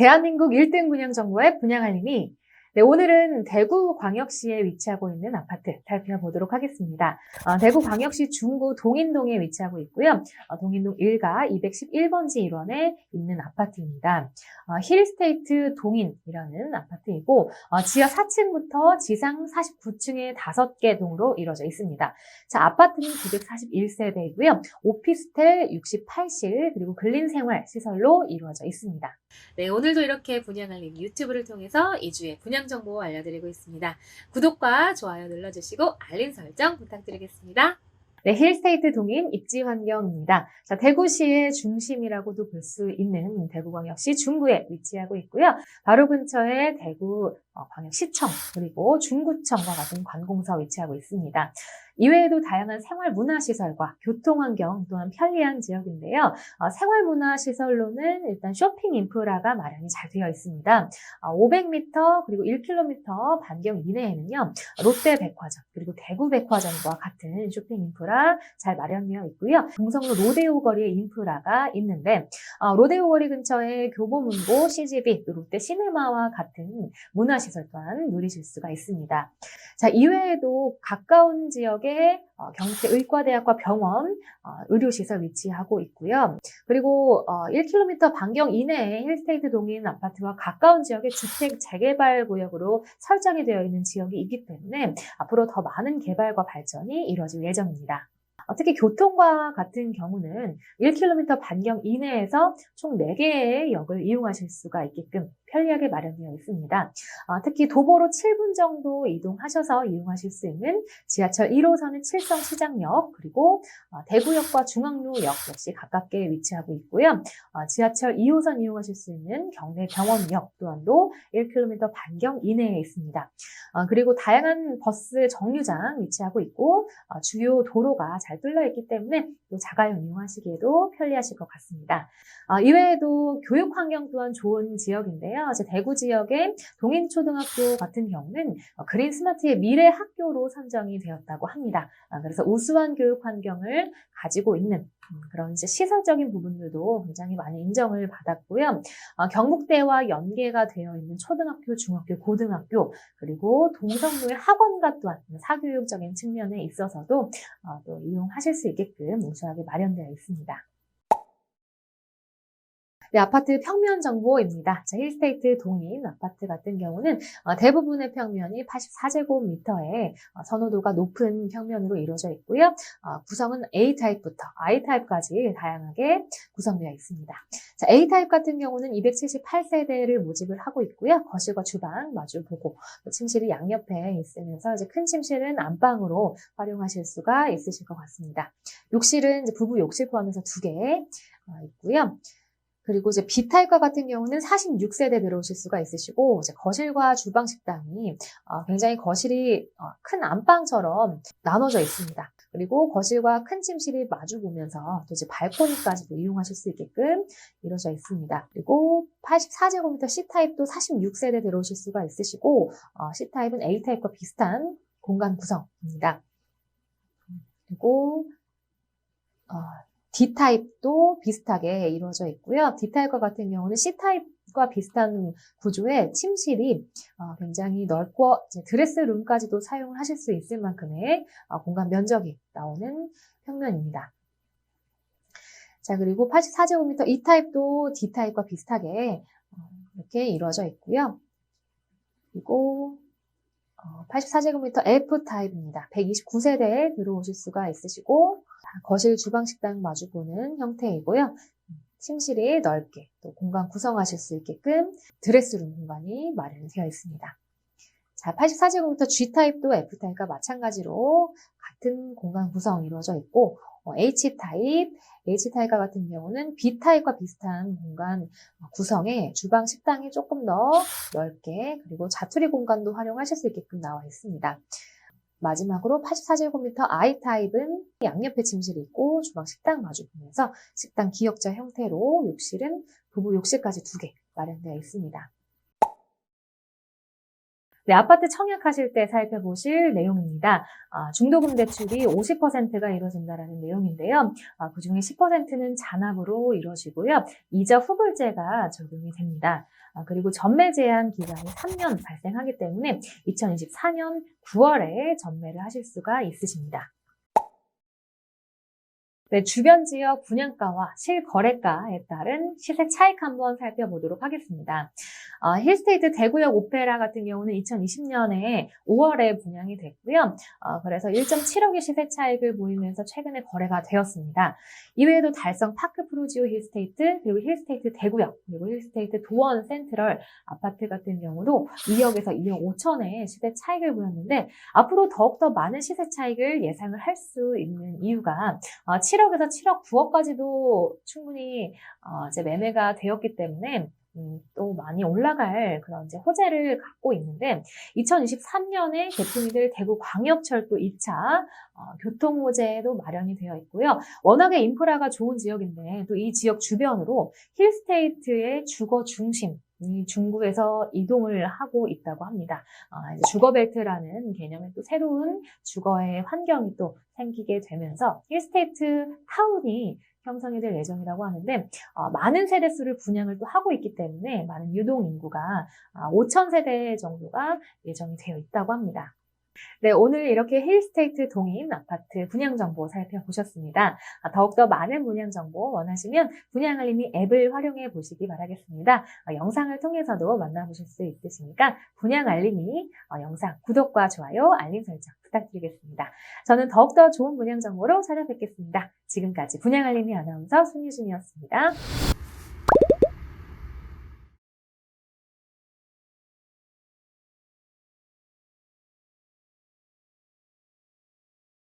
대한민국 1등 분양 정보의 분양 알림이 네, 오늘은 대구광역시에 위치하고 있는 아파트 살펴보도록 하겠습니다. 어, 대구광역시 중구 동인동에 위치하고 있고요. 어, 동인동 1가 211번지 1원에 있는 아파트입니다. 어, 힐스테이트 동인이라는 아파트이고 어, 지하 4층부터 지상 49층의 5개 동으로 이루어져 있습니다. 자, 아파트는 941세대이고요. 오피스텔 68실 그리고 근린생활 시설로 이루어져 있습니다. 네, 오늘도 이렇게 분양 알림 유튜브를 통해서 이주의 분양 정보 알려드리고 있습니다. 구독과 좋아요 눌러주시고 알림 설정 부탁드리겠습니다. 네, 힐스테이트 동인 입지 환경입니다. 자, 대구시의 중심이라고도 볼 수 있는 대구광역시 중구에 위치하고 있고요. 바로 근처에 대구 어, 광역시청 그리고 중구청과 같은 관공서 위치하고 있습니다. 이외에도 다양한 생활 문화 시설과 교통 환경 또한 편리한 지역인데요. 어, 생활 문화 시설로는 일단 쇼핑 인프라가 마련이 잘 되어 있습니다. 어, 500m 그리고 1km 반경 이내에는요. 롯데백화점 그리고 대구백화점과 같은 쇼핑 인프라 잘 마련되어 있고요. 동성로 로데오 거리에 인프라가 있는데 어, 로데오 거리 근처에 교보문고, CGV, 또 롯데 시네마와 같은 문화시설 또한 누리실 수가 있습니다. 자 이외에도 가까운 지역에 어, 경태 의과대학과 병원, 어, 의료시설 위치하고 있고요. 그리고 어, 1km 반경 이내에 힐스테이트 동인 아파트와 가까운 지역의 주택 재개발 구역으로 설정이 되어 있는 지역이 있기 때문에 앞으로 더 많은 개발과 발전이 이루어질 예정입니다. 어, 특히 교통과 같은 경우는 1km 반경 이내에서 총 4개의 역을 이용하실 수가 있게끔 편리하게 마련되어 있습니다. 어, 특히 도보로 7분 정도 이동하셔서 이용하실 수 있는 지하철 1호선의 칠성 시장역 그리고 어, 대구역과 중앙로역 역시 가깝게 위치하고 있고요. 어, 지하철 2호선 이용하실 수 있는 경내 병원역 또한도 1km 반경 이내에 있습니다. 어, 그리고 다양한 버스 정류장 위치하고 있고 어, 주요 도로가 잘 뚫려 있기 때문에 또 자가용 이용하시기에도 편리하실 것 같습니다. 어, 이외에도 교육 환경 또한 좋은 지역인데요. 이제 대구 지역의 동인초등학교 같은 경우는 어, 그린 스마트의 미래 학교로 선정이 되었다고 합니다. 아, 그래서 우수한 교육 환경을 가지고 있는 음, 그런 이제 시설적인 부분들도 굉장히 많이 인정을 받았고요. 어, 경북대와 연계가 되어 있는 초등학교, 중학교, 고등학교 그리고 동성로의 학원과 또한 사교육적인 측면에 있어서도 어, 또 이용하실 수 있게끔 우수하게 마련되어 있습니다. 네, 아파트 평면 정보입니다. 자, 힐스테이트 동인 아파트 같은 경우는 어, 대부분의 평면이 84제곱미터에 어, 선호도가 높은 평면으로 이루어져 있고요. 어, 구성은 A타입부터 I타입까지 다양하게 구성되어 있습니다. 자, A타입 같은 경우는 278세대를 모집을 하고 있고요. 거실과 주방 마주 보고 또 침실이 양옆에 있으면서 이제 큰 침실은 안방으로 활용하실 수가 있으실 것 같습니다. 욕실은 부부 욕실 포함해서 두 개 있고요. 그리고 이제 B타입과 같은 경우는 46세대 들어오실 수가 있으시고, 이제 거실과 주방 식당이 어, 굉장히 거실이 어, 큰 안방처럼 나눠져 있습니다. 그리고 거실과 큰 침실이 마주 보면서 또 이제 발코니까지도 이용하실 수 있게끔 이루어져 있습니다. 그리고 84제곱미터 C타입도 46세대 들어오실 수가 있으시고, 어, C타입은 A타입과 비슷한 공간 구성입니다. 그리고 어, D타입도 비슷하게 이루어져 있고요. D타입과 같은 경우는 C타입과 비슷한 구조의 침실이 어, 굉장히 넓고 드레스룸까지도 사용을 하실 수 있을 만큼의 어, 공간 면적이 나오는 평면입니다. 자, 그리고 84제곱미터 E타입도 D타입과 비슷하게 어, 이렇게 이루어져 있고요. 그리고 84제곱미터 F타입입니다. 129세대에 들어오실 수가 있으시고 거실 주방 식당 마주보는 형태이고요. 침실이 넓게 또 공간 구성하실 수 있게끔 드레스룸 공간이 마련되어 있습니다. 자, 84제곱부터 G타입도 F타입과 마찬가지로 같은 공간 구성 이루어져 있고 어, H타입, H타입과 같은 경우는 B타입과 비슷한 공간 구성에 주방 식당이 조금 더 넓게 그리고 자투리 공간도 활용하실 수 있게끔 나와 있습니다. 마지막으로 84제곱미터 I타입은 양옆에 침실이 있고 주방 식당 마주 보면서 식당 기역자 형태로 욕실은 부부 욕실까지 두 개 마련되어 있습니다. 네, 아파트 청약하실 때 살펴보실 내용입니다. 아, 중도금 대출이 50%가 이루어진다는 내용인데요. 아, 그 중에 10%는 잔압으로 이루어지고요. 이자 후불제가 적용이 됩니다. 아, 그리고 전매 제한 기간이 3년 발생하기 때문에 2024년 9월에 전매를 하실 수가 있으십니다. 네, 주변 지역 분양가와 실거래가에 따른 시세 차익 한번 살펴보도록 하겠습니다. 어, 힐스테이트 대구역 오페라 같은 경우는 2020년에 5월에 분양이 됐고요. 어, 그래서 1.7억의 시세 차익을 보이면서 최근에 거래가 되었습니다. 이외에도 달성 파크 프로지오 힐스테이트, 그리고 힐스테이트 대구역, 그리고 힐스테이트 도원 센트럴 아파트 같은 경우도 2억에서 2억 5천의 시세 차익을 보였는데 앞으로 더욱더 많은 시세 차익을 예상을 할 수 있는 이유가 어, 7 억에서 7억 9억까지도 충분히 어, 이제 매매가 되었기 때문에 음, 또 많이 올라갈 그런 이제 호재를 갖고 있는데 2023년에 개통이 될 대구 광역철도 2차 어, 교통 호재도 마련이 되어 있고요. 워낙에 인프라가 좋은 지역인데 또 이 지역 주변으로 힐스테이트의 주거 중심 이 중구에서 이동을 하고 있다고 합니다. 어, 이제 주거벨트라는 개념의 또 새로운 주거의 환경이 또 생기게 되면서 힐스테이트 타운이 형성이 될 예정이라고 하는데 어, 많은 세대 수를 분양을 또 하고 있기 때문에 많은 유동 인구가 5천 세대 정도가 예정이 되어 있다고 합니다. 네, 오늘 이렇게 힐스테이트 동인 아파트 분양 정보 살펴보셨습니다. 아, 더욱더 많은 분양 정보 원하시면 분양 알림이 앱을 활용해 보시기 바라겠습니다. 어, 영상을 통해서도 만나보실 수 있으시니까 분양 알림이 어, 영상 구독과 좋아요, 알림 설정 부탁드리겠습니다. 저는 더욱더 좋은 분양 정보로 찾아뵙겠습니다. 지금까지 분양 알림이 아나운서 손유진이었습니다.